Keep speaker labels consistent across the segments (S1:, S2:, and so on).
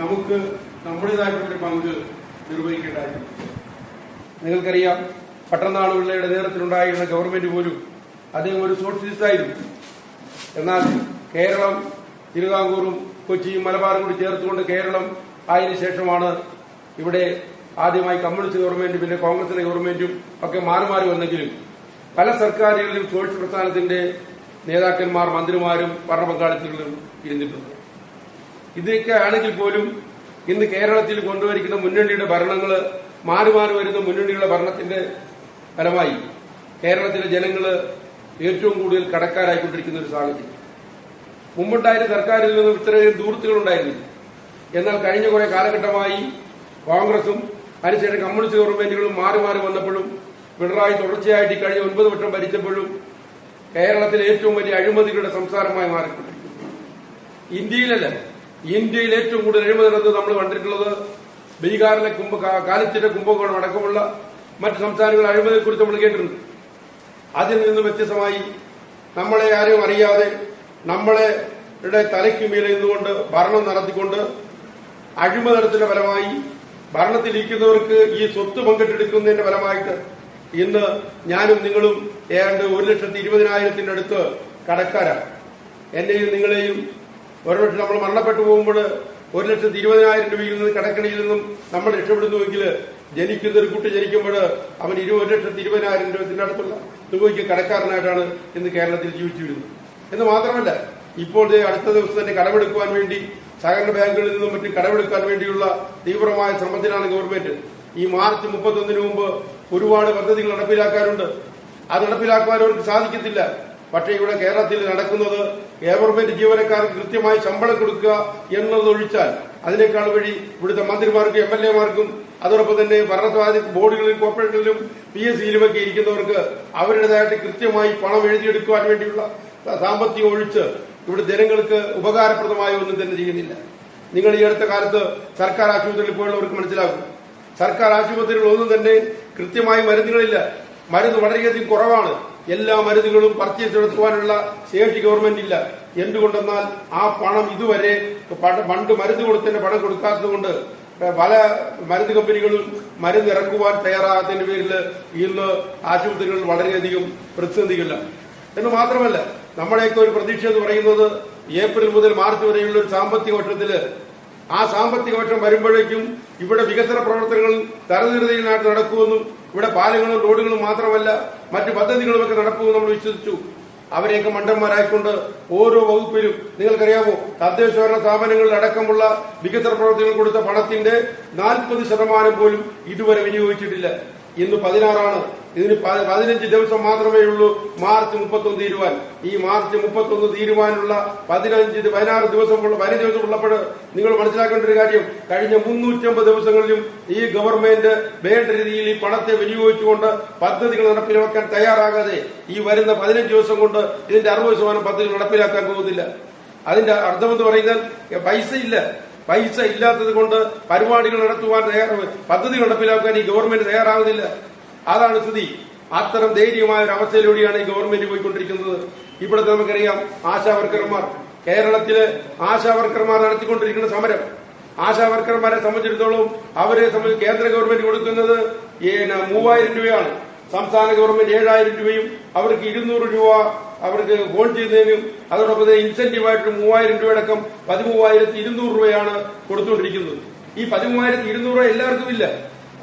S1: നമുക്ക് നമ്മുടേതായിട്ടുള്ളൊരു പങ്ക് നിർവഹിക്കേണ്ടതായിട്ടുണ്ട്. നിങ്ങൾക്കറിയാം പട്ടനാളുകളുടെ പിള്ളയുടെ നേതൃത്വത്തിലുണ്ടായിരുന്ന ഗവൺമെന്റ് പോലും അദ്ദേഹം ഒരു സോഷ്യലിസ്റ്റ് ആയിരുന്നു. എന്നാൽ കേരളം തിരുവിതാംകൂറും കൊച്ചിയും മലബാറും കൂടി ചേർത്തുകൊണ്ട് കേരളം ആയതിനു ശേഷമാണ് ഇവിടെ ആദ്യമായി കമ്മ്യൂണിസ്റ്റ് ഗവൺമെന്റും പിന്നെ കോൺഗ്രസിന്റെ ഗവൺമെന്റും ഒക്കെ മാറി മാറി വന്നെങ്കിലും പല സർക്കാരുകളിലും സോഷ്യൽ പ്രസ്ഥാനത്തിന്റെ നേതാക്കന്മാർ മന്ത്രിമാരും ഭരണപങ്കാളിത്തങ്ങളും ഇരുന്നിട്ടുണ്ട്. ഇതൊക്കെ ആണെങ്കിൽ പോലും ഇന്ന് കേരളത്തിൽ കൊണ്ടുവരിക്കുന്ന മുന്നണിയുടെ ഭരണങ്ങൾ മാറി മാറി വരുന്ന മുന്നണിയുടെ ഭരണത്തിന്റെ ഫലമായി കേരളത്തിലെ ജനങ്ങൾ ഏറ്റവും കൂടുതൽ കടക്കാരായിക്കൊണ്ടിരിക്കുന്ന ഒരു സാഹചര്യം. മുമ്പുണ്ടായിരുന്ന സർക്കാരിൽ നിന്നും ഇത്രയും ഉണ്ടായിരുന്നു എന്നാൽ കഴിഞ്ഞ കുറെ കാലഘട്ടമായി കോൺഗ്രസും അതിനുശേഷം കമ്മ്യൂണിസ്റ്റ് ഗവൺമെന്റുകളും മാറി മാറി വന്നപ്പോഴും പിണറായി തുടർച്ചയായിട്ട് കഴിഞ്ഞ ഒൻപത് വർഷം ഭരിച്ചപ്പോഴും കേരളത്തിലെ ഏറ്റവും വലിയ അഴിമതികളുടെ സംസാരമായി മാറിക്കൊണ്ടിരിക്കുന്നു. ഇന്ത്യയിലല്ല ഇന്ത്യയിൽ ഏറ്റവും കൂടുതൽ അഴിമതി നടന്നത് നമ്മൾ കണ്ടിട്ടുള്ളത് ബീഹാറിലെ കുംഭ കാലിത്തിന്റെ കുംഭകോണം അടക്കമുള്ള മറ്റ് സംസ്ഥാനങ്ങളിൽ അഴിമതിയെക്കുറിച്ച് നമ്മൾ കേട്ടിട്ടുണ്ട്. അതിൽ നിന്ന് വ്യത്യസ്തമായി നമ്മളെ ആരും അറിയാതെ നമ്മളെ തലയ്ക്ക് മീതെ നിന്നുകൊണ്ട് ഭരണം നടത്തിക്കൊണ്ട് അഴിമതത്തിന്റെ ഫലമായി ഭരണത്തിലിരിക്കുന്നവർക്ക് ഈ സ്വത്ത് പങ്കിട്ടെടുക്കുന്നതിന്റെ ഫലമായിട്ട് ഇന്ന് ഞാനും നിങ്ങളും ഏതാണ്ട് ഒരു ലക്ഷത്തി ഇരുപതിനായിരത്തിന്റെ അടുത്ത് കടക്കാരാണ്. എന്നെയും നിങ്ങളെയും ഒരുപക്ഷെ നമ്മൾ മരണപ്പെട്ടു പോകുമ്പോൾ ഒരു ലക്ഷത്തി ഇരുപതിനായിരം രൂപയിൽ നിന്ന് കടക്കണിയിൽ നിന്നും നമ്മൾ രക്ഷപ്പെടുന്നുവെങ്കിൽ ജനിക്കുന്ന ഒരു കുട്ടി ജനിക്കുമ്പോൾ അവൻ ഇരുപത് ഒരു ലക്ഷത്തി ഇരുപതിനായിരം രൂപത്തിന്റെ അടുത്തുള്ള തുകയ്ക്ക് കടക്കാരനായിട്ടാണ് ഇന്ന് കേരളത്തിൽ ജീവിച്ചു വരുന്നത് എന്ന് മാത്രമല്ല ഇപ്പോൾ അടുത്ത ദിവസം തന്നെ കടമെടുക്കുവാൻ വേണ്ടി സഹകരണ ബാങ്കുകളിൽ നിന്നും മറ്റും കടമെടുക്കാൻ വേണ്ടിയുള്ള തീവ്രമായ ശ്രമത്തിലാണ് ഗവൺമെന്റ്. ഈ മാർച്ച് മുപ്പത്തൊന്നിന് മുമ്പ് ഒരുപാട് പദ്ധതികൾ നടപ്പിലാക്കാനുണ്ട്. അത് നടപ്പിലാക്കുവാൻ അവർക്ക് സാധിക്കത്തില്ല. പക്ഷേ ഇവിടെ കേരളത്തിൽ നടക്കുന്നത് ഗവൺമെന്റ് ജീവനക്കാർക്ക് കൃത്യമായി ശമ്പളം കൊടുക്കുക എന്നതൊഴിച്ചാൽ അതിനേക്കാൾ വഴി ഇവിടുത്തെ മന്ത്രിമാർക്കും എം എൽ എമാർക്കും അതോടൊപ്പം തന്നെ ഭരണസ്വാധീന ബോർഡുകളിലും കോർപ്പറേഷനിലും പി എസ് സിയിലുമൊക്കെ ഇരിക്കുന്നവർക്ക് അവരുടേതായിട്ട് കൃത്യമായി പണം എഴുതിയെടുക്കുവാൻ വേണ്ടിയുള്ള സാമ്പത്തികം ഒഴിച്ച് ഇവിടെ ജനങ്ങൾക്ക് ഉപകാരപ്രദമായ ഒന്നും തന്നെ ചെയ്യുന്നില്ല. നിങ്ങൾ ഈ അടുത്ത കാലത്ത് സർക്കാർ ആശുപത്രിയിൽ പോയുള്ളവർക്ക് മനസ്സിലാകും. സർക്കാർ ആശുപത്രികളിൽ ഒന്നും തന്നെ കൃത്യമായി മരുന്നുകളില്ല. മരുന്ന് വളരെയധികം കുറവാണ്. എല്ലാ മരുന്നുകളും പർച്ചേസ് നടത്തുവാനുള്ള ഗവൺമെന്റ് ഇല്ല. എന്തുകൊണ്ടെന്നാൽ ആ പണം ഇതുവരെ പണ്ട് പണ്ട് മരുന്ന് കൊടുത്തതിന്റെ പണം കൊടുക്കാത്തതുകൊണ്ട് പല മരുന്ന് കമ്പനികളും മരുന്ന് ഇറക്കുവാൻ തയ്യാറാകാത്തതിന്റെ പേരിൽ ഇന്ന് ആശുപത്രികളിൽ വളരെയധികം പ്രതിസന്ധികളില്ല. എന്ന് മാത്രമല്ല നമ്മുടെയൊക്കെ ഒരു പ്രതീക്ഷ എന്ന് പറയുന്നത് ഏപ്രിൽ മുതൽ മാർച്ച് വരെയുള്ള ഒരു സാമ്പത്തിക വർഷത്തിൽ ആ സാമ്പത്തിക വർഷം വരുമ്പോഴേക്കും ഇവിടെ വികസന പ്രവർത്തനങ്ങൾ തരനിരതയിലായിട്ട് നടക്കുമെന്നും ഇവിടെ പാലങ്ങളും റോഡുകളും മാത്രമല്ല മറ്റു പദ്ധതികളുമൊക്കെ നടക്കുമെന്ന് നമ്മൾ വിശ്വസിച്ചു. അവരെയൊക്കെ മണ്ടന്മാരായിക്കൊണ്ട് ഓരോ വകുപ്പിലും നിങ്ങൾക്കറിയാമോ തദ്ദേശഭരണ സ്ഥാപനങ്ങളിൽ അടക്കമുള്ള വികസന പ്രവർത്തനങ്ങൾ കൊടുത്ത പണത്തിന്റെ നാൽപ്പത് ശതമാനം പോലും ഇതുവരെ വിനിയോഗിച്ചിട്ടില്ല. ഇന്ന് പതിനാറാണ്. ഇതിന് പതിനഞ്ച് ദിവസം മാത്രമേ ഉള്ളൂ മാർച്ച് മുപ്പത്തൊന്ന് തീരുവാൻ. ഈ മാർച്ച് മുപ്പത്തൊന്ന് തീരുവാനുള്ള പതിനഞ്ച് പതിനാറ് ദിവസം പതിനഞ്ച് ദിവസം ഉള്ളപ്പോൾ നിങ്ങൾ മനസ്സിലാക്കേണ്ട ഒരു കാര്യം. കഴിഞ്ഞ മുന്നൂറ്റമ്പത് ദിവസങ്ങളിലും ഈ ഗവൺമെന്റ് വേണ്ട രീതിയിൽ ഈ പണത്തെ വിനിയോഗിച്ചുകൊണ്ട് പദ്ധതികൾ നടപ്പിലാക്കാൻ തയ്യാറാകാതെ ഈ വരുന്ന പതിനഞ്ച് ദിവസം കൊണ്ട് ഇതിന്റെ അറുപത് ശതമാനം പദ്ധതികൾ നടപ്പിലാക്കാൻ പോകുന്നില്ല. അതിന്റെ അർത്ഥമെന്ന് പറയുന്നത് പൈസ ഇല്ല പൈസ ഇല്ലാത്തത് കൊണ്ട് പരിപാടികൾ നടത്തുവാൻ തയ്യാറ പദ്ധതി നടപ്പിലാക്കാൻ ഈ ഗവൺമെന്റ് തയ്യാറാവുന്നില്ല. അതാണ് സ്ഥിതി. അത്തരം ധൈര്യമായ ഒരു അവസ്ഥയിലൂടെയാണ് ഈ ഗവൺമെന്റ് പോയിക്കൊണ്ടിരിക്കുന്നത്. ഇവിടുത്തെ നമുക്കറിയാം ആശാവർക്കർമാർ. കേരളത്തിലെ ആശാവർക്കർമാർ നടത്തിക്കൊണ്ടിരിക്കുന്ന സമരം. ആശാവർക്കർമാരെ സംബന്ധിച്ചിടത്തോളം അവരെ സംബന്ധിച്ച് കേന്ദ്ര ഗവൺമെന്റ് കൊടുക്കുന്നത് മൂവായിരം രൂപയാണ്. സംസ്ഥാന ഗവൺമെന്റ് ഏഴായിരം രൂപയും അവർക്ക് ഇരുന്നൂറ് രൂപ അവർക്ക് ഫോൺ ചെയ്യുന്നതിനും അതോടൊപ്പം ഇൻസെന്റീവായിട്ട് മൂവായിരം രൂപയടക്കം പതിമൂവായിരത്തി ഇരുന്നൂറ് രൂപയാണ് കൊടുത്തുകൊണ്ടിരിക്കുന്നത്. ഈ പതിമൂവായിരത്തി ഇരുന്നൂറ് രൂപ എല്ലാവർക്കും ഇല്ല.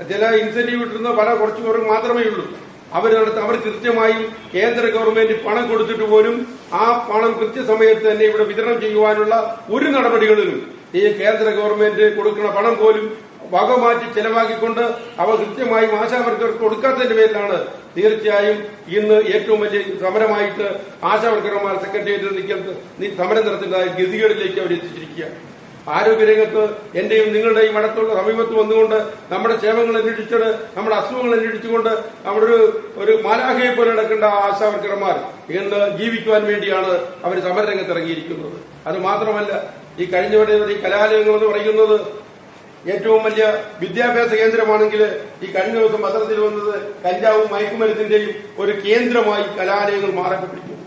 S1: ചില ഇൻസെന്റീവ് കിട്ടുന്ന പല കുറച്ചു പേർക്ക് മാത്രമേ ഉള്ളൂ. അവർ നടത്ത അവർ കൃത്യമായും കേന്ദ്ര ഗവൺമെന്റ് പണം കൊടുത്തിട്ട് പോലും ആ പണം കൃത്യസമയത്ത് തന്നെ ഇവിടെ വിതരണം ചെയ്യുവാനുള്ള ഒരു നടപടികളിലും ഈ കേന്ദ്ര ഗവൺമെന്റ് കൊടുക്കുന്ന പണം പോലും വകമാറ്റി ചെലവാക്കിക്കൊണ്ട് അവ കൃത്യമായി ആശാവർക്കർക്ക് കൊടുക്കാത്തതിന്റെ പേരിലാണ് തീർച്ചയായും ഇന്ന് ഏറ്റവും വലിയ സമരമായിട്ട് ആശാവർക്കർമാർ സെക്രട്ടേറിയറ്റിൽ നിൽക്കുന്നത് സമരം നടത്തേണ്ടതായ ഗതികളിലേക്ക് അവർ എത്തിച്ചിരിക്കുക ആരോഗ്യരംഗത്ത് എന്റെയും നിങ്ങളുടെയും അടുത്തുള്ള സമീപത്ത് വന്നുകൊണ്ട് നമ്മുടെ ക്ഷേമങ്ങൾ അന്വേഷിച്ചത് നമ്മുടെ അസുഖങ്ങൾ അന്വേഷിച്ചുകൊണ്ട് നമ്മുടെ ഒരു ഒരു മാലാഖയെ പോലെ നടക്കേണ്ട ആശാവർക്കർമാർ ഇന്ന് ജീവിക്കുവാൻ വേണ്ടിയാണ് അവർ സമരരംഗത്ത് ഇറങ്ങിയിരിക്കുന്നത്. അത് മാത്രമല്ല ഈ കഴിഞ്ഞവരെ ഈ കലാലയങ്ങൾ എന്ന് പറയുന്നത് ഏറ്റവും വലിയ വിദ്യാഭ്യാസ കേന്ദ്രമാണെങ്കിൽ ഈ കഴിഞ്ഞ ദിവസം പത്രത്തിൽ വന്നത് കഞ്ചാവും മയക്കുമരുന്നിന്റെയും ഒരു കേന്ദ്രമായി കലാലയങ്ങൾ മാറപ്പെട്ടിരിക്കുന്നു.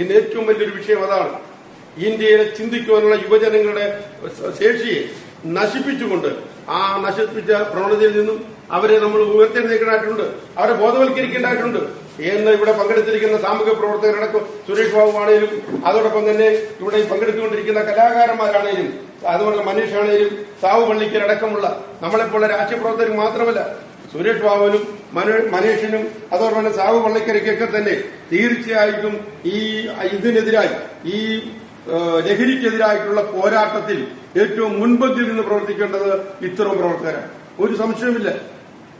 S1: ഇന്ന് ഏറ്റവും വലിയൊരു വിഷയം അതാണ്. ഇന്ത്യയിലെ ചിന്തിക്കുവാനുള്ള യുവജനങ്ങളുടെ ശേഷിയെ നശിപ്പിച്ചുകൊണ്ട് ആ നശിപ്പിച്ച പ്രവണതയിൽ നിന്നും അവരെ നമ്മൾ ഉയർത്തെഴുന്നേക്കേണ്ടതായിട്ടുണ്ട് അവരെ ബോധവൽക്കരിക്കേണ്ടതായിട്ടുണ്ട്. എന്ന് ഇവിടെ പങ്കെടുത്തിരിക്കുന്ന സാമൂഹ്യ പ്രവർത്തകരടക്കം സുരേഷ് ബാബുവാണേലും അതോടൊപ്പം തന്നെ ഇവിടെ പങ്കെടുത്തുകൊണ്ടിരിക്കുന്ന കലാകാരന്മാരാണേലും അതുപോലെ മനീഷാണേലും സാവു പള്ളിക്കരടക്കമുള്ള നമ്മളെപ്പോലെ രാഷ്ട്രീയ പ്രവർത്തകർ മാത്രമല്ല സുരേഷ് ബാബുവിനും മനു- മനീഷിനും അതോടൊപ്പം തന്നെ സാവു പള്ളിക്കരയ്ക്കൊക്കെ തന്നെ തീർച്ചയായിട്ടും ഈ ഇതിനെതിരായി ഈ ലഹരിക്കെതിരായിട്ടുള്ള പോരാട്ടത്തിൽ ഏറ്റവും മുൻപന്തിയിൽ നിന്ന് പ്രവർത്തിക്കേണ്ടത് ഇത്തരം പ്രവർത്തകരാണ്. ഒരു എനിക്ക്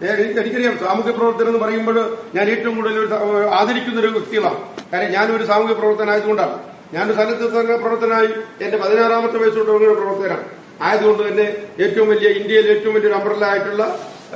S1: എനിക്കറിയാം. സാമൂഹ്യ പ്രവർത്തനം എന്ന് പറയുമ്പോൾ ഞാൻ ഏറ്റവും കൂടുതൽ ആദരിക്കുന്ന ഒരു വ്യക്തികളാണ് കാരണം ഞാനൊരു സാമൂഹ്യ പ്രവർത്തനായതുകൊണ്ടാണ്. ഞാനൊരു സന്നദ്ധ സംഘ പ്രവർത്തനായി എന്റെ പതിനാറാമത്തെ വയസ്സുകൊണ്ട് തുടങ്ങിയ പ്രവർത്തകനാണ്. ആയതുകൊണ്ട് തന്നെ ഏറ്റവും വലിയ ഇന്ത്യയിൽ ഏറ്റവും വലിയൊരു അംബ്രല്ല ആയിട്ടുള്ള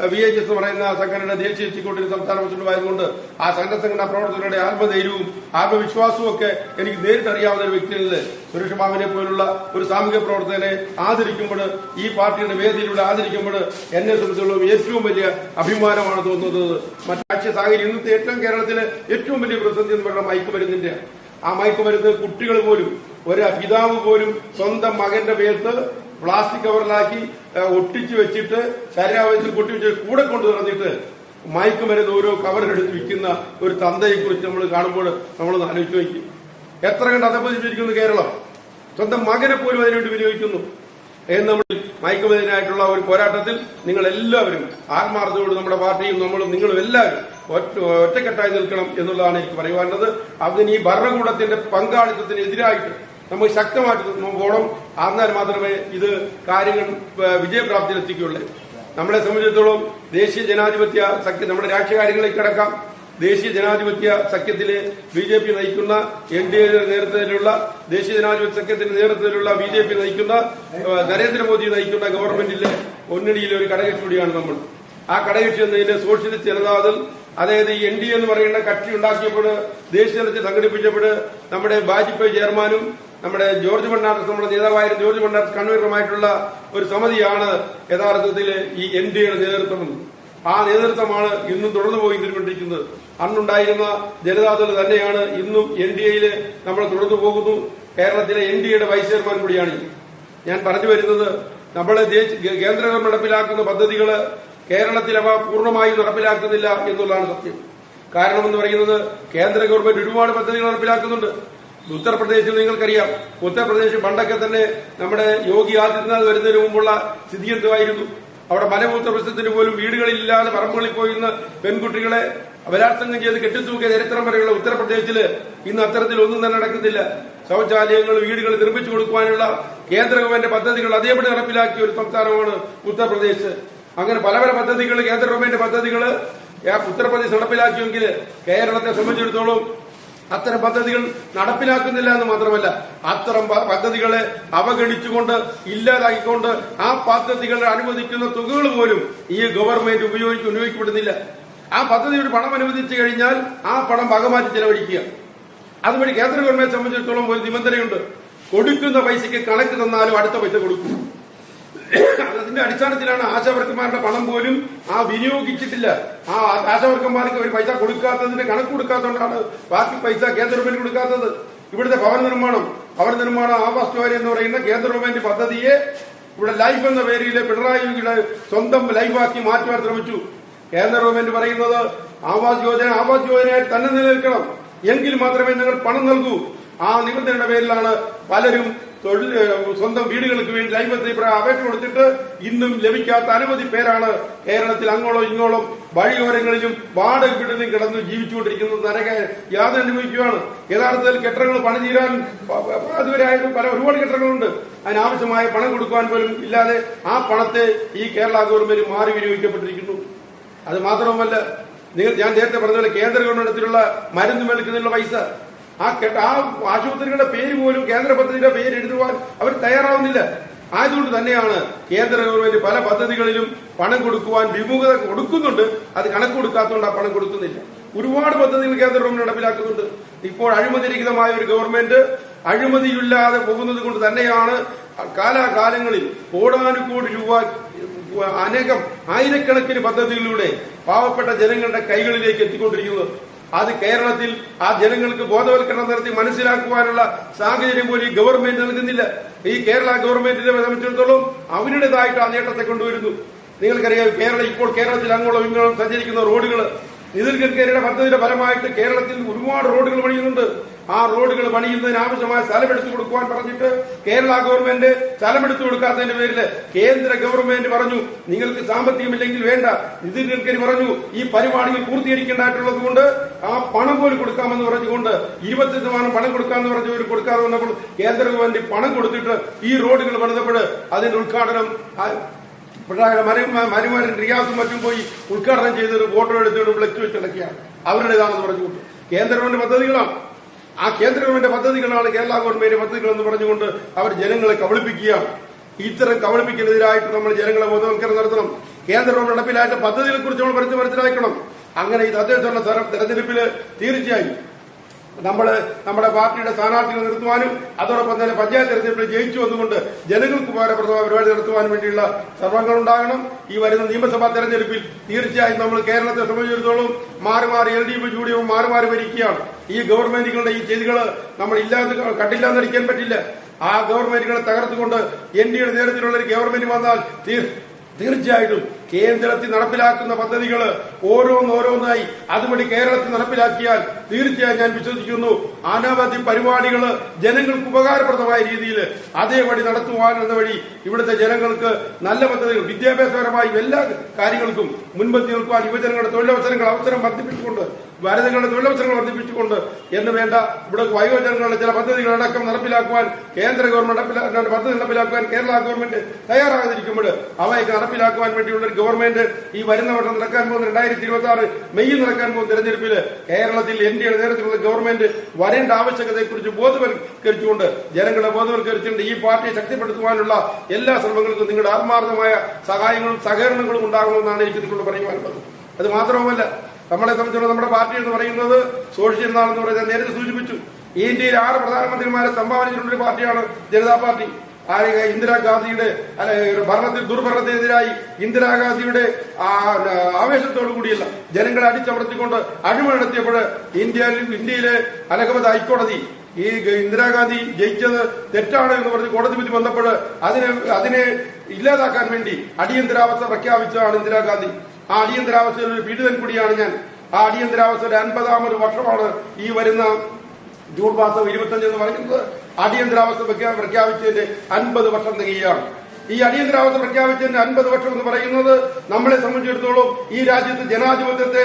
S1: വി എച്ച് എസ് പറയുന്ന സംഘടന ദേശീയ എത്തിക്കൊണ്ടിരുന്ന സംസ്ഥാന പ്രസിഡന്റുമായതുകൊണ്ട് ആ സംഘ സംഘടനാ പ്രവർത്തകരുടെ ആത്മധൈര്യവും ആത്മവിശ്വാസവും ഒക്കെ എനിക്ക് നേരിട്ടറിയാവുന്ന ഒരു നിന്ന് സുരേഷ് ബാബുവിനെ പോലുള്ള ഒരു സാമൂഹ്യ പ്രവർത്തകനെ ആദരിക്കുമ്പോൾ ഈ പാർട്ടിയുടെ വേദിയിലൂടെ ആദരിക്കുമ്പോൾ എന്നെ സംബന്ധിച്ചുള്ള ഏറ്റവും വലിയ അഭിമാനമാണ് തോന്നുന്നത്. മറ്റാഴ്ച സാഹചര്യം ഇന്നത്തെ ഏറ്റവും കേരളത്തിലെ ഏറ്റവും വലിയ പ്രതിസന്ധി എന്ന് പറയുന്നത് മയക്കുമരുന്നിന്റെ ആ മയക്കുമരുന്ന് കുട്ടികൾ പോലും ഒരു പിതാവ് പോലും സ്വന്തം മകന്റെ പേർത്ത് പ്ലാസ്റ്റിക് കവറിലാക്കി ഒട്ടിച്ചു വെച്ചിട്ട് ശരീരാവശ്യത്തിൽ കൊട്ടി വെച്ചിട്ട് കൂടെ കൊണ്ടു നടന്നിട്ട് മയക്കുമരുന്ന് ഓരോ കവറിലെടുത്ത് വിൽക്കുന്ന ഒരു തന്തയെ കുറിച്ച് നമ്മൾ കാണുമ്പോൾ നമ്മൾ ആലോചിച്ച് നോക്കി. എത്ര കണ്ട് അധപ്പതിച്ചിരിക്കുന്നു കേരളം? സ്വന്തം മകനെ പോലും അതിനുവേണ്ടി വിനിയോഗിക്കുന്നു. എന്ന് നമ്മൾ മയക്കുമരുന്നിനായിട്ടുള്ള ഒരു പോരാട്ടത്തിൽ നിങ്ങൾ എല്ലാവരും ആത്മാർത്ഥതയോട് നമ്മുടെ പാർട്ടിയും നമ്മളും നിങ്ങളും എല്ലാവരും ഒറ്റ ഒറ്റക്കെട്ടായി നിൽക്കണം എന്നുള്ളതാണ് എനിക്ക് പറയുവാനുള്ളത്. അതിന് ഈ ഭരണകൂടത്തിന്റെ പങ്കാളിത്തത്തിന് നമുക്ക് ശക്തമായിട്ട് പോകണം ആന്നാൽ മാത്രമേ ഇത് കാര്യങ്ങൾ വിജയപ്രാപ്തിയിലെത്തിക്കുകയുള്ളൂ. നമ്മളെ സംബന്ധിച്ചിടത്തോളം ദേശീയ ജനാധിപത്യ സഖ്യം നമ്മുടെ രാഷ്ട്രീയ കാര്യങ്ങളിലേക്ക് കിടക്കാം. ദേശീയ ജനാധിപത്യ സഖ്യത്തിലെ ബി ജെ പി നയിക്കുന്ന എൻ ഡി എയുടെ നേതൃത്വത്തിലുള്ള ദേശീയ ജനാധിപത്യ സഖ്യത്തിന്റെ നേതൃത്വത്തിലുള്ള ബി ജെ പി നയിക്കുന്ന നരേന്ദ്രമോദി നയിക്കുന്ന ഗവൺമെന്റിലെ മുന്നണിയിലെ ഒരു കടകക്ഷി കൂടിയാണ് നമ്മൾ. ആ കടകക്ഷി എന്നതിന്റെ സോഷ്യലിസ്റ്റ് ജനതാദൾ അതായത് എൻ ഡി എന്ന് പറയുന്ന കക്ഷി ഉണ്ടാക്കിയപ്പോൾ ദേശീയ തലത്തിൽ സംഘടിപ്പിച്ചപ്പോൾ നമ്മുടെ വാജ്പേയി ചെയർമാനും നമ്മുടെ ജോർജ് ഭണ്ഡാർ നമ്മുടെ നേതാവായ ജോർജ് ഭണ്ഡാർ കണ്ണൂരുമായിട്ടുള്ള ഒരു സമിതിയാണ് യഥാർത്ഥത്തിൽ ഈ എൻ ഡി എയുടെ നേതൃത്വം. ആ നേതൃത്വമാണ് ഇന്നും തുടർന്നു പോയിക്കൊണ്ടിരിക്കുന്നത്. അന്നുണ്ടായിരുന്ന ജനതാദൾ തന്നെയാണ് ഇന്നും എൻ ഡി എയിൽ നമ്മൾ തുടർന്നു പോകുന്നു. കേരളത്തിലെ എൻ ഡി എയുടെ വൈസ് ചെയർമാൻ കൂടിയാണ് ഞാൻ പറഞ്ഞു വരുന്നത് നമ്മളെ കേന്ദ്ര നടപ്പിലാക്കുന്ന പദ്ധതികൾ കേരളത്തിൽ അവ പൂർണമായും നടപ്പിലാക്കുന്നില്ല എന്നുള്ളതാണ് സത്യം. കാരണം എന്ന് പറയുന്നത് കേന്ദ്ര ഗവൺമെന്റ് ഒരുപാട് പദ്ധതികൾ നടപ്പിലാക്കുന്നുണ്ട്. ഉത്തർപ്രദേശിൽ നിങ്ങൾക്കറിയാം. ഉത്തർപ്രദേശ് പണ്ടൊക്കെ തന്നെ നമ്മുടെ യോഗി ആദിത്യനാഥ് വരുന്നതിന് മുമ്പുള്ള സ്ഥിതി എന്തുമായിരുന്നു അവിടെ മലമൂത്രപ്രശ്നത്തിന് പോലും വീടുകളില്ലാതെ പറമ്പുകളിൽ പോയിരുന്ന പെൺകുട്ടികളെ ബലാത്സംഗം ചെയ്ത് കെട്ടിത്തൂക്കിയ ചരിത്രം വരെയുള്ള ഉത്തർപ്രദേശിൽ ഇന്ന് അത്തരത്തിൽ ഒന്നും തന്നെ നടക്കുന്നില്ല ശൗചാലയങ്ങൾ വീടുകൾ നിർമ്മിച്ചു കൊടുക്കുവാനുള്ള കേന്ദ്ര ഗവൺമെന്റ് പദ്ധതികൾ അതേപടി നടപ്പിലാക്കിയ ഒരു സംസ്ഥാനമാണ് ഉത്തർപ്രദേശ്. അങ്ങനെ പല പല പദ്ധതികൾ കേന്ദ്ര ഗവൺമെന്റ് പദ്ധതികൾ ഉത്തർപ്രദേശ് നടപ്പിലാക്കിയെങ്കിൽ കേരളത്തെ സംബന്ധിച്ചിടത്തോളം അത്തരം പദ്ധതികൾ നടപ്പിലാക്കുന്നില്ല എന്ന് മാത്രമല്ല അത്തരം പദ്ധതികളെ അവഗണിച്ചുകൊണ്ട് ഇല്ലാതാക്കിക്കൊണ്ട് ആ പദ്ധതികളെ അനുവദിക്കുന്ന തുകകൾ പോലും ഈ ഗവൺമെന്റ് ഉപയോഗിച്ച് ഉപയോഗിക്കപ്പെടുന്നില്ല ആ പദ്ധതിയുടെ പണം അനുവദിച്ചു കഴിഞ്ഞാൽ ആ പണം ഭാഗമാറ്റി ചെലവഴിക്കുക. അതുവഴി കേന്ദ്ര ഗവൺമെന്റ് സംബന്ധിച്ചിടത്തോളം ഒരു നിബന്ധനയുണ്ട്. കൊടുക്കുന്ന പൈസയ്ക്ക് കണക്ക് തന്നാലും അടുത്ത പൈസ കൊടുക്കും. അതിന്റെ അടിസ്ഥാനത്തിലാണ് ആശാവർക്കന്മാരുടെ പണം പോലും ആ വിനിയോഗിച്ചിട്ടില്ല. ആ ആശാവർക്കന്മാർക്ക് ഒരു പൈസ കൊടുക്കാത്തതിന്റെ കണക്ക് കൊടുക്കാത്തതുകൊണ്ടാണ് ബാക്കി പൈസ കേന്ദ്ര ഗവൺമെന്റ് കൊടുക്കാത്തത്. ഇവിടുത്തെ ഭവന നിർമ്മാണം ഭവന നിർമ്മാണം ആവാസ് യോജന എന്ന് പറയുന്ന കേന്ദ്ര ഗവൺമെന്റ് പദ്ധതിയെ ഇവിടെ ലൈഫ് എന്ന പേരിൽ പിണറായി വിജയന്റെ സ്വന്തം ലൈഫാക്കി മാറ്റുവാൻ ശ്രമിച്ചു. കേന്ദ്ര ഗവൺമെന്റ് പറയുന്നത് ആവാസ് യോജന ആവാസ് യോജനയായി തന്നെ നിലനിൽക്കണം. എങ്കിൽ മാത്രമേ നിങ്ങൾ പണം നൽകൂ. ആ നിബന്ധനയുടെ പേരിലാണ് പലരും തൊഴിൽ സ്വന്തം വീടുകൾക്ക് വേണ്ടി ലൈഫത്തെ അപേക്ഷ കൊടുത്തിട്ട് ഇന്നും ലഭിക്കാത്ത അനവധി പേരാണ് കേരളത്തിൽ അങ്ങോളം ഇങ്ങോളം വഴിയോരങ്ങളിലും വാടക വീട്ടിലും കിടന്ന് ജീവിച്ചുകൊണ്ടിരിക്കുന്നത്. നരക യാത അനുഭവിക്കുകയാണ് യഥാർത്ഥത്തിൽ കെട്ടിടങ്ങൾ പണി തീരാൻ പ- പ- അതുവരെ ആയാലും പല ഒരുപാട് കെട്ടിടങ്ങളുണ്ട്. അതിനാവശ്യമായ പണം കൊടുക്കുവാൻ പോലും ഇല്ലാതെ ആ പണത്തെ ഈ കേരള ഗവൺമെന്റ് മാറി വിനിയോഗിക്കപ്പെട്ടിരിക്കുന്നു. അത് മാത്രവുമല്ല നിങ്ങൾ ഞാൻ നേരത്തെ പറഞ്ഞ കേന്ദ്ര ഗവൺമെന്റിലുള്ള മരുന്ന് മേടിക്കുന്നതിനുള്ള പൈസ ആ കേട്ട ആ ആശുപത്രികളുടെ പേര് പോലും കേന്ദ്ര പദ്ധതിയുടെ പേര് എഴുതുവാൻ അവർ തയ്യാറാവുന്നില്ല. ആയതുകൊണ്ട് തന്നെയാണ് കേന്ദ്ര ഗവൺമെന്റ് പല പദ്ധതികളിലും പണം കൊടുക്കുവാൻ വിമുഖത കൊടുക്കുന്നുണ്ട്. അത് കണക്ക് കൊടുക്കാത്തതുകൊണ്ട് ആ പണം കൊടുക്കുന്നില്ല. ഒരുപാട് പദ്ധതികൾ കേന്ദ്ര ഗവൺമെന്റ് നടപ്പിലാക്കുന്നുണ്ട്. ഇപ്പോൾ അഴിമതിരഹിതമായ ഒരു ഗവൺമെന്റ് അഴിമതിയില്ലാതെ പോകുന്നത് കൊണ്ട് തന്നെയാണ് കാലാകാലങ്ങളിൽ കോടാനുകോടി രൂപ അനേകം ആയിരക്കണക്കിന് പദ്ധതികളിലൂടെ പാവപ്പെട്ട ജനങ്ങളുടെ കൈകളിലേക്ക് എത്തിക്കൊണ്ടിരിക്കുന്നത്. അത് കേരളത്തിൽ ആ ജനങ്ങൾക്ക് ബോധവൽക്കരണം നടത്തി മനസ്സിലാക്കുവാനുള്ള സാഹചര്യം പോലും ഈ ഗവൺമെന്റ് നൽകുന്നില്ല. ഈ കേരള ഗവൺമെന്റിനെ സംബന്ധിച്ചിടത്തോളം അവരുടേതായിട്ട് ആ നേട്ടത്തെ കൊണ്ടുവരുന്നു. നിങ്ങൾക്കറിയാം കേരളം ഇപ്പോൾ കേരളത്തിൽ അങ്ങോളം ഇങ്ങോളം സഞ്ചരിക്കുന്ന റോഡുകൾ നിതിൻ ഗഡ്കരിയുടെ പദ്ധതിയുടെ ഫലമായിട്ട് കേരളത്തിൽ ഒരുപാട് റോഡുകൾ പണിയുന്നുണ്ട്. ആ റോഡുകൾ പണിയുന്നതിന് ആവശ്യമായ സ്ഥലമെടുത്തു കൊടുക്കുവാൻ പറഞ്ഞിട്ട് കേരള ഗവൺമെന്റ് സ്ഥലമെടുത്തു കൊടുക്കാത്തതിന്റെ പേരിൽ കേന്ദ്ര ഗവൺമെന്റ് പറഞ്ഞു നിങ്ങൾക്ക് സാമ്പത്തികമില്ലെങ്കിൽ വേണ്ട. നിതിൻ ഗഡ്കരി പറഞ്ഞു ഈ പരിപാടികൾ പൂർത്തീകരിക്കേണ്ടതായിട്ടുള്ളത് കൊണ്ട് ആ പണം പോലും കൊടുക്കാമെന്ന് പറഞ്ഞുകൊണ്ട് ഇരുപത്തി ശതമാനം പണം കൊടുക്കാമെന്ന് പറഞ്ഞവർ കൊടുക്കാതെ വന്നപ്പോൾ കേന്ദ്ര ഗവൺമെന്റ് പണം കൊടുത്തിട്ട് ഈ റോഡുകൾ പണിതപ്പോൾ അതിന്റെ ഉദ്ഘാടനം മരു മരുമാരൻ റിയാസും മറ്റും പോയി ഉദ്ഘാടനം ചെയ്തൊരു ഫോട്ടോ എടുത്തുകൊണ്ട് ഫ്ലക്സ് വെച്ചിടക്കുകയാണ് അവരുടേതാണെന്ന് പറഞ്ഞുകൊണ്ട്. കേന്ദ്ര ഗവൺമെന്റ് പദ്ധതികളാണ്. ആ കേന്ദ്ര ഗവൺമെന്റ് പദ്ധതികളാണ് കേരള ഗവൺമെന്റ് പദ്ധതികൾ എന്ന് പറഞ്ഞുകൊണ്ട് അവർ ജനങ്ങളെ കബളിപ്പിക്കുകയാണ്. ഇത്തരം കബളിപ്പിക്കലിനെതിരായിട്ട് നമ്മൾ ജനങ്ങളെ ബോധവൽക്കരണം നടത്തണം. കേന്ദ്ര ഗവൺമെന്റ് നടപ്പിലായിട്ട് പദ്ധതികളെ കുറിച്ച് നമ്മൾ മനസ്സിലാക്കണം. അങ്ങനെ ഈ തദ്ദേശ തെരഞ്ഞെടുപ്പിൽ തീർച്ചയായും നമ്മൾ നമ്മുടെ പാർട്ടിയുടെ സ്ഥാനാർത്ഥികളെ നിർത്തുവാനും അതോടൊപ്പം തന്നെ പഞ്ചായത്ത് തെരഞ്ഞെടുപ്പിൽ ജയിച്ചു വന്നുകൊണ്ട് ജനങ്ങൾക്ക് ഉപകാരപ്രദമായ പരിപാടി നടത്തുവാൻ വേണ്ടിയുള്ള ശ്രമങ്ങൾ ഉണ്ടാകണം ഈ വരുന്ന നിയമസഭാ തെരഞ്ഞെടുപ്പിൽ തീർച്ചയായും നമ്മൾ കേരളത്തെ സംബന്ധിച്ചിടത്തോളം മാറി മാറി L D F U D മാറി മാറി ഭരിക്കുകയാണ്. ഈ ഗവൺമെന്റുകളുടെ ഈ ചെയ്തികൾ നമ്മൾ ഇല്ലാതെ കണ്ടില്ലാന്നടിക്കാൻ പറ്റില്ല. ആ ഗവൺമെന്റുകളെ തകർത്തുകൊണ്ട് എൻ ഡിയുടെ നേതൃത്വത്തിലുള്ള ഒരു ഗവൺമെന്റ് വന്നാൽ തീർച്ചയായിട്ടും കേന്ദ്രത്തിൽ നടപ്പിലാക്കുന്ന പദ്ധതികൾ ഓരോന്നോരോന്നായി അതുവഴി കേരളത്തിൽ നടപ്പിലാക്കിയാൽ തീർച്ചയായും ഞാൻ വിശ്വസിക്കുന്നു. അനവധി പരിപാടികൾ ജനങ്ങൾക്ക് ഉപകാരപ്രദമായ രീതിയിൽ അതേപടി നടത്തുവാനുള്ള വഴി ഇവിടുത്തെ ജനങ്ങൾക്ക് നല്ല പദ്ധതികൾ വിദ്യാഭ്യാസപരമായി എല്ലാ കാര്യങ്ങൾക്കും മുൻപന്തി നിൽക്കുവാൻ യുവജനങ്ങളുടെ തൊഴിലവസരങ്ങൾ അവസരം വർദ്ധിപ്പിച്ചുകൊണ്ട് വനിതകളുടെ തൊഴിലവസരങ്ങൾ വർദ്ധിപ്പിച്ചുകൊണ്ട് എന്ന് വേണ്ട ഇവിടെ വയോജനങ്ങളുടെ ചില പദ്ധതികൾ പദ്ധതികളടക്കം നടപ്പിലാക്കുവാൻ കേന്ദ്ര ഗവൺമെന്റ് പദ്ധതി നടപ്പിലാക്കുവാൻ കേരള ഗവൺമെന്റ് തയ്യാറാകാതിരിക്കുമ്പോൾ അവയൊക്കെ നടപ്പിലാക്കുവാൻ വേണ്ടിയുള്ള ഒരു ഗവൺമെന്റ് ഈ വരുന്ന വർഷം നടക്കാൻ പോകുന്ന രണ്ടായിരത്തി ഇരുപത്തി ആറ് മെയ്യിൽ നടക്കാൻ പോകുന്ന തെരഞ്ഞെടുപ്പിൽ കേരളത്തിൽ എൻ ഡി നേതൃത്വത്തിലുള്ള ഗവൺമെന്റ് വരേണ്ട ആവശ്യകതയെക്കുറിച്ച് ബോധവൽക്കരിച്ചുകൊണ്ട് ജനങ്ങളെ ബോധവൽക്കരിച്ചുകൊണ്ട് ഈ പാർട്ടിയെ ശക്തിപ്പെടുത്തുവാനുള്ള എല്ലാ ശ്രമങ്ങൾക്കും നിങ്ങളുടെ ആത്മാർത്ഥമായ സഹായങ്ങളും സഹകരണങ്ങളും ഉണ്ടാകണമെന്നാണ് എനിക്ക് നിങ്ങളോട് പറയുവാനുള്ളത്. അത് മാത്രവുമല്ല നമ്മളെ സംബന്ധിച്ചുള്ള നമ്മുടെ പാർട്ടി എന്ന് പറയുന്നത് സോഷ്യൽ എന്നാണെന്ന് പറയുന്നത് നേരത്തെ സൂചിപ്പിച്ചു. ഇന്ത്യയിൽ ആറ് പ്രധാനമന്ത്രിമാരെ സംഭാവന ചെയ്തിട്ടുള്ള പാർട്ടിയാണ് ജനതാ പാർട്ടി. ഇന്ദിരാഗാന്ധിയുടെ ഭരണത്തിൽ ദുർഭരണത്തിനെതിരായി ഇന്ദിരാഗാന്ധിയുടെ ആ, ആവേശത്തോടു കൂടിയല്ല ജനങ്ങളെ അടിച്ചമർത്തിക്കൊണ്ട് അഴിമതി നടത്തിയപ്പോൾ ഇന്ത്യയിൽ ഇന്ത്യയിലെ അലഹബദ് ഹൈക്കോടതി ഈ ഇന്ദിരാഗാന്ധി ജയിച്ചത് തെറ്റാണ് എന്ന് പറഞ്ഞ് കോടതി വിധി വന്നപ്പോൾ അതിനെ അതിനെ ഇല്ലാതാക്കാൻ വേണ്ടി അടിയന്തരാവസ്ഥ പ്രഖ്യാപിച്ചതാണ് ഇന്ദിരാഗാന്ധി. ആ അടിയന്തരാവസ്ഥയിൽ ഒരു പീഡിതൻ കൂടിയാണ് ഞാൻ. ആ അടിയന്തരാവസ്ഥയുടെ അൻപതാമത് വർഷമാണ് ഈ വരുന്ന ജൂൺ മാസം ഇരുപത്തഞ്ച് എന്ന് പറയുന്നത്. അടിയന്തരാവസ്ഥ പ്രഖ്യാ- പ്രഖ്യാപിച്ചതിന്റെ അൻപത് വർഷം തികയാണ് ഈ അടിയന്തരാവസ്ഥ പ്രഖ്യാപിച്ചതിന്റെ അൻപത് വർഷം എന്ന് പറയുന്നത് നമ്മളെ സംബന്ധിച്ചിടത്തോളം ഈ രാജ്യത്ത് ജനാധിപത്യത്തെ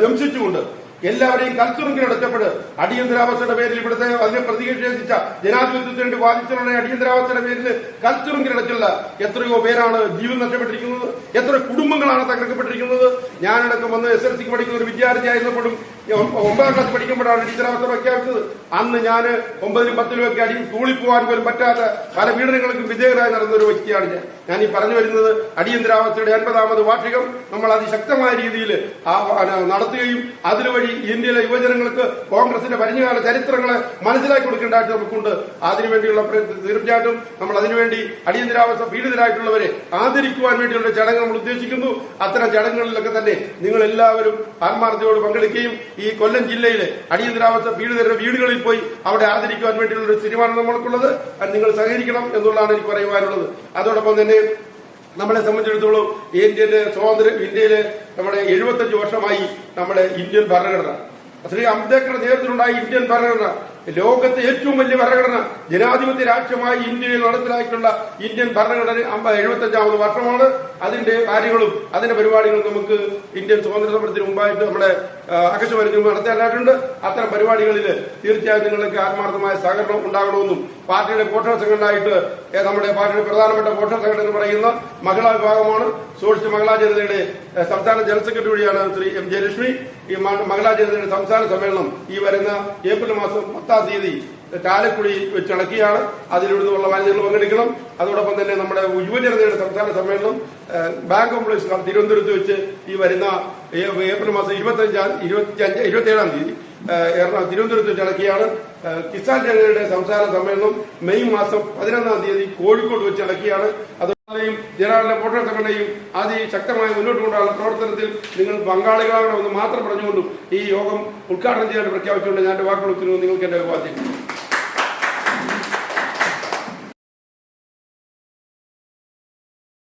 S1: ധംസിച്ചുകൊണ്ട് എല്ലാവരെയും കൽത്തുറുങ്കിലടച്ചപ്പോൾ അടിയന്തരാവസ്ഥയുടെ പേരിൽ ഇവിടുത്തെ അതിനെ പ്രതിഷേധിച്ച ജനാധിപത്യത്തിന് വേണ്ടി വാദിച്ചുള്ള അടിയന്തരാവസ്ഥയുടെ പേരിൽ കൽത്തുറുങ്കിലടച്ചുള്ള എത്രയോ പേരാണ് ജീവൻ നഷ്ടപ്പെട്ടിരിക്കുന്നത് എത്ര കുടുംബങ്ങളാണ് തകർക്കപ്പെട്ടിരിക്കുന്നത്. ഞാനടക്കം വന്ന് എസ് എൽ സിക്ക് പഠിക്കുന്ന ഒരു വിദ്യാർത്ഥിയായിരുന്നപ്പോഴും ഒമ്പതാം ക്ലാസ് പഠിക്കുമ്പോഴാണ് ടീച്ചറാവസ്ഥ പ്രഖ്യാപിച്ചത് അന്ന് ഞാൻ ഒമ്പതിലും പത്തിലും ഒക്കെ അടി സ്കൂളിൽ പോകാൻ പോലും പറ്റാത്ത പല പീഡനങ്ങൾക്കും വിധേയരായി നടന്ന ഒരു വ്യക്തിയാണ് ഞാൻ. ഞാൻ ഈ പറഞ്ഞു വരുന്നത് അടിയന്തരാവസ്ഥയുടെ അൻപതാമത് വാർഷികം നമ്മൾ അതിശക്തമായ രീതിയിൽ നടത്തുകയും അതിനുവഴി ഇന്ത്യയിലെ യുവജനങ്ങൾക്ക് കോൺഗ്രസിന്റെ പരിഞ്ഞുകാല ചരിത്രങ്ങളെ മനസ്സിലാക്കി കൊടുക്കേണ്ടതായിട്ട് നമുക്കുണ്ട്. അതിനുവേണ്ടിയുള്ള തീർച്ചയായിട്ടും നമ്മൾ അതിനുവേണ്ടി അടിയന്തരാവസ്ഥ പീഡിതരായിട്ടുള്ളവരെ ആദരിക്കുവാൻ വേണ്ടിയുള്ള ചടങ്ങ് നമ്മൾ ഉദ്ദേശിക്കുന്നു. അത്തരം ചടങ്ങുകളിലൊക്കെ തന്നെ നിങ്ങൾ എല്ലാവരും ആത്മാർത്ഥയോട് പങ്കെടുക്കുകയും ഈ കൊല്ലം ജില്ലയിലെ അടിയന്തരാവസ്ഥ പീഡിതരുടെ വീടുകളിൽ പോയി അവിടെ ആദരിക്കുവാൻ വേണ്ടിയുള്ള ഒരു തീരുമാനം നമ്മൾക്കുള്ളത്. നിങ്ങൾ സഹകരിക്കണം എന്നുള്ളതാണ് എനിക്ക് പറയുവാനുള്ളത്. അതോടൊപ്പം തന്നെ നമ്മളെ സംബന്ധിച്ചിടത്തോളം ഇന്ത്യന്റെ സ്വാതന്ത്ര്യം ഇന്ത്യയിലെ നമ്മുടെ എഴുപത്തഞ്ച് വർഷമായി നമ്മുടെ ഇന്ത്യൻ ഭരണഘടന. ശ്രീ അംബേദ്കറുടെ നേതൃത്വത്തിലുണ്ടായ ഇന്ത്യൻ ഭരണഘടന ലോകത്തെ ഏറ്റവും വലിയ ഭരണഘടന ജനാധിപത്യ രാജ്യമായി ഇന്ത്യയിൽ നടപ്പിലാക്കിയിട്ടുള്ള ഇന്ത്യൻ ഭരണഘടന എഴുപത്തി എഴുപത്തഞ്ചാമത് വർഷമാണ്. അതിന്റെ കാര്യങ്ങളും അതിന്റെ പരിപാടികളും നമുക്ക് ഇന്ത്യൻ സ്വാതന്ത്ര്യ സമരത്തിന് മുമ്പായിട്ട് നമ്മുടെ ആകാശവാണിക്ക് നടത്താനായിട്ടുണ്ട്. അത്തരം പരിപാടികളിൽ തീർച്ചയായും നിങ്ങൾക്ക് ആത്മാർത്ഥമായ സഹകരണം ഉണ്ടാകണമെന്നും പാർട്ടിയുടെ പോഷക സംഘടനയായിട്ട് നമ്മുടെ പാർട്ടിയുടെ പ്രധാനപ്പെട്ട പോഷക സംഘടന എന്ന് പറയുന്ന മഹിളാ വിഭാഗമാണ്. സോഷ്യൽ മഹിളാ ജനതയുടെ സംസ്ഥാന ജനറൽ സെക്രട്ടറി കൂടിയാണ് ശ്രീ എം ജയലക്ഷ്മി. ഈ മ- മഹിളാ ജനതയുടെ സംസ്ഥാന സമ്മേളനം ഈ വരുന്ന ഏപ്രിൽ മാസം പത്താം തീയതി ചാലക്കുടി വെച്ച് നടക്കുകയാണ്. അതിലിവിടുന്നുള്ള വനിതകൾ പങ്കെടുക്കണം. അതോടൊപ്പം തന്നെ നമ്മുടെ യുവജനതയുടെ സംസ്ഥാന സമ്മേളനം ബാങ്ക് ഹാൾ തിരുവനന്തപുരത്ത് വെച്ച് ഈ വരുന്ന ഏപ്രിൽ മാസം ഇരുപത്തി അഞ്ച് ഇരുപത്തിയേഴാം തീയതി ഏഹ്, എറണാകുളം തിരുവനന്തപുരത്ത് വെച്ച് നടക്കുകയാണ്. കിസാൻ ജനതയുടെ സംസ്ഥാന സമ്മേളനം മെയ് മാസം പതിനൊന്നാം തീയതി കോഴിക്കോട് വെച്ച് നടക്കുകയാണ്. അതുപോലെയും ജനറലിന്റെ വോട്ടർ സംഘടനയും അതിശക്തമായി മുന്നോട്ട് കൊണ്ടുള്ള പ്രവർത്തനത്തിൽ നിങ്ങൾ പങ്കാളികളാകണമെന്ന് മാത്രം പറഞ്ഞുകൊണ്ടും ഈ യോഗം ഉദ്ഘാടനം ചെയ്യാൻ പ്രഖ്യാപിച്ചുകൊണ്ട് ഞാൻ വാക്കുകൾ നിങ്ങൾക്ക് എന്റെ ഉപാധ്യക്ഷൻ